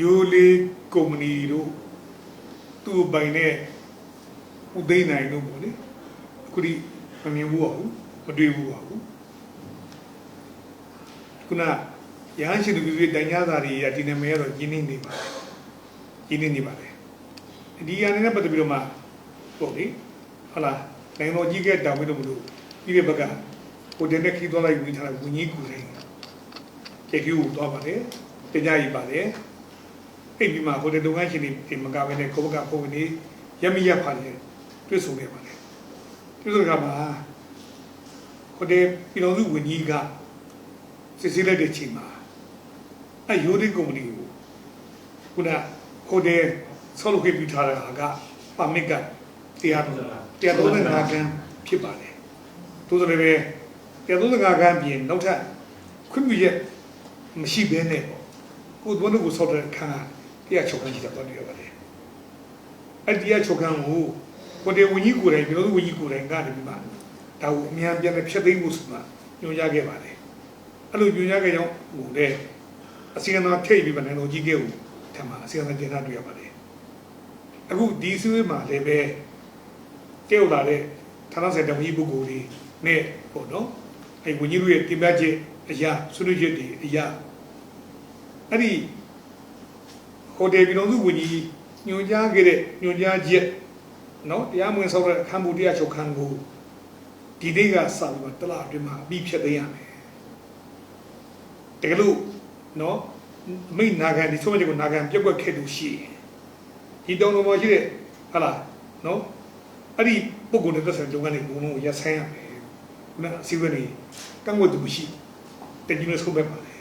ယိုလေးကုမ္ပဏီတို့သူ့ပိုင်တဲ့ဥသိမ်းနိုင်တို့ပေါ့လေအခုဒီမမြင်ဘူးပါဘူးမတွေ့ဘူးပါဘူးခုနရဟန်းရှင်လူတွေတိုင်ကြတာတွေရဒီနာမည်ကတော့ရင်းနှီးနေပါတယ်ရင်းနှီးနေပါတယ်ဒီအနေနဲ့ပတ်သက်ပြီးတော့မှပေါ့လေဟုတ်လားနိုင်ငံတော်ကြီးကတောင်းပြီးတော့မလို့ပြီးတဲ့ဘက်ကဟိုတယ်နဲ့ခီးသွားလိုက်ဝင်ထားတဲ့ဝင်းကြီးကူတိုင်းကျေကျူကိုသွားပါတယ်တင်ကြရပါတယ် အဲ့ဒီမှာဟိုတယ်လုပ်ငန်းရှင်တွေမကဘဲနဲ့ကိုဘကပုံနေရမရဖာနေတွေ့ဆုံခဲ့ပါတယ်တွေ့ဆုံကြမှာဟိုတယ်ပြည်တော်စုဝင်းကြီးကစစ်စစ်လိုက်တဲ့ချိန်မှာအဲယိုဒီကုမ္ပဏီကိုခုနဟိုတယ်ဆောက်လုပ်ခဲ့ပြီးထားတဲ့ဟာကပါမစ်ကတရားတော်တရားတော်နဲ့နာခံဖြစ်ပါတယ်သို့တော်လည်းပဲတရားတော်ကကံပြင်နောက်ထပ်ခွင့်ပြုချက်မရှိဘဲနဲ့ပေါ့ကိုယ်တို့ကိုဆောက်တဲ့ခံ တရားချုပ်ခံရှိတာတော့တွေ့ရပါတယ်အဲ့ဒီတရားချုပ်ခံကိုကိုယ်တည်းဝင်းကြီးကိုယ်တိုင်ပြောသူဝင်းကြီးကိုယ်တိုင်ကနေပြီးမှဒါကိုအမြန်ပြန်ဖြတ်သိမ်းဖို့ဆိုမှညွှန်ကြားခဲ့ပါတယ်အဲ့လိုညွှန်ကြားခဲ့ကြောင်းဟိုတဲ့အစီအမံထိတ်ပြီးမှနိုင်ငံတော်ကြီးကဲကိုထပ်မှာအစီအမံတင်ထားတွေ့ရပါတယ်အခုဒီစည်းဝေးမှာလည်းပဲတည့်ရောက်လာတဲ့ဌာနဆိုင်တမကြီးပုဂ္ဂိုလ်တွေနဲ့ပေါ့နော်အဲဝင်းကြီးတို့ရဲ့တင်ပြချက်အရာဆွေးနွေးချက်တွေအရာအဲ့ဒီ ဟိုတယ်ပြည်တော်စုဝင်းကြီးညွှန်ကြားခဲ့တဲ့ညွှန်ကြားချက်နော်တရားမဝင်ဆောက်တဲ့အခမ်းမှုတရားချုပ်ခန်းကိုဒီနေ့ကစပြီးတော့တလားအတွင်းမှာအပြီးဖြတ်သိမ်းရမယ်တကယ်လို့နော်မိတ်နာခံဒီဆုံးမချက်ကိုနာခံပြက်ကွက်ခဲ့လို့ရှိရင်ဒီတောင်တော်ပေါ်ရှိတဲ့ဟာလားနော်အဲ့ဒီပုံကုန်တဲ့သက်ဆိုင်လုပ်ငန်းတွေဘုံလုံးကိုရပ်ဆိုင်းရမယ်ခုနအစည်းအဝေးတွေကန့်ကွက်သူမရှိတကြီးနဲ့ဆုံးပဲပါလေ